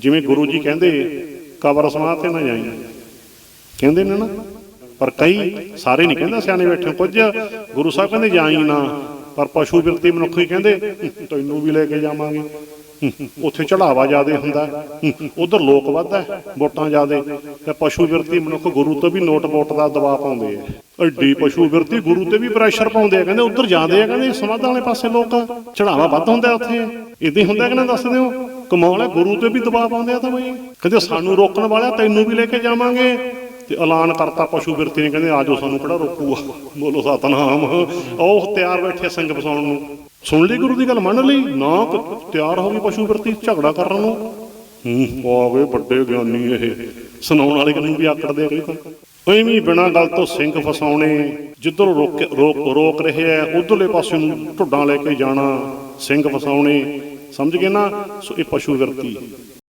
ਜਿਵੇਂ ਗੁਰੂ ਜੀ ਕਹਿੰਦੇ, ਕਬਰ ਸਮਾਧ ਤੇ ਨਾ ਜਾਈ। ਕਹਿੰਦੇ ਨੇ ਨਾ, ਪਰ ਕਈ ਸਾਰੇ ਨਹੀਂ ਕਹਿੰਦਾ ਸਿਆਣੇ ਬੈਠੇ, ਕੁਝ ਗੁਰੂ ਸਾਹਿਬ ਕਹਿੰਦੇ ਜਾਈ ਨਾ, ਪਰ ਪਸ਼ੂ ਵਿਰਤੀ ਮਨੁੱਖ ਹੀ ਕਹਿੰਦੇ, ਤੈਨੂੰ ਵੀ ਲੈ ਕੇ ਜਾਵਾਂਗੇ। ਉੱਥੇ ਚੜਾਵਾ ਜ਼ਿਆਦੇ ਹੁੰਦਾ, ਉਧਰ ਲੋਕ ਵੱਧਦਾ, ਵੋਟਾਂ ਜ਼ਿਆਦੇ, ਤੇ ਪਸ਼ੂ ਵਿਰਤੀ ਮਨੁੱਖ ਗੁਰੂ ਤੋਂ ਵੀ ਨੋਟ ਵੋਟ ਦਾ ਦਬਾਅ ਪਾਉਂਦੇ ਆ। ਐਡੀ ਪਸ਼ੂ ਵਿਰਤੀ ਗੁਰੂ ਤੇ ਵੀ ਪ੍ਰੈਸ਼ਰ ਪਾਉਂਦੇ ਆ, ਕਹਿੰਦੇ ਉਧਰ ਜਾਂਦੇ ਆ, ਕਹਿੰਦੇ ਸਮਾਧਾਂ ਵਾਲੇ ਪਾਸੇ ਲੋਕ, ਚੜਾਵਾ ਵੱਧ ਹੁੰਦਾ ਉੱਥੇ। ਇਦਾਂ ਹੀ ਹੁੰਦਾ ਕਿ ਨਾ ਦੱਸ ਦਿਓ? ਕਮਾਲ ਹੈ, ਗੁਰੂ ਤੇ ਵੀ ਦਬਾਅ ਪਾਉਂਦੇ ਆ ਤਾਂ ਬਈ। ਕਹਿੰਦੇ ਸਾਨੂੰ ਰੋਕਣ ਵਾਲਾ ਤੈਨੂੰ ਵੀ ਲੈ ਕੇ ਜਾਵਾਂਗੇ। ਤੇ ਐਲਾਨ ਕਰਤਾ ਪਸ਼ੂ ਬਿਰਤੀ ਨੇ, ਕਹਿੰਦੇ ਆਜੋ ਸਾਨੂੰ ਕਿਹੜਾ ਰੋਕੂਗਾ। ਬੋਲੋ ਸਤਨਾਮ। ਉਹ ਤਿਆਰ ਬੈਠੇ ਸਿੰਘ ਫਸਾਉਣ ਨੂੰ। ਸੁਣ ਲਈ ਗੁਰੂ ਦੀ ਗੱਲ, ਮੰਨ ਲਈ? ਨਾ, ਤਿਆਰ ਹੋ ਗਈ ਪਸ਼ੂ ਬਿਰਤੀ, ਝਗੜਾ ਕਰਨ ਨੂੰ। ਹੂੰ ਆ ਗਏ ਵੱਡੇ ਗਿਆਨੀ ਇਹ। ਸੁਣਾਉਣ ਵਾਲੇ ਨੂੰ ਵੀ ਆਕੜਦੇ ਆ ਕਈ ਤਾਂ? ਐਵੇਂ ਬਿਨਾਂ ਗੱਲ ਤੋਂ ਸਿੰਘ ਫਸਾਉਣੇ, ਜਿੱਧਰ ਰੋਕ ਰੋਕ ਰੋਕ ਰਹੇ ਆ, ਉਧਰਲੇ ਪਾਸੇ ਨੂੰ ਢੁੱਡਾਂ ਲੈ ਕੇ ਜਾਣਾ, ਸਿੰਘ ਫਸਾਉਣੇ। ਸਮਝ ਗਏ ਨਾ? ਸੋ ਇਹ ਪਸ਼ੂ ਬਿਰਤੀ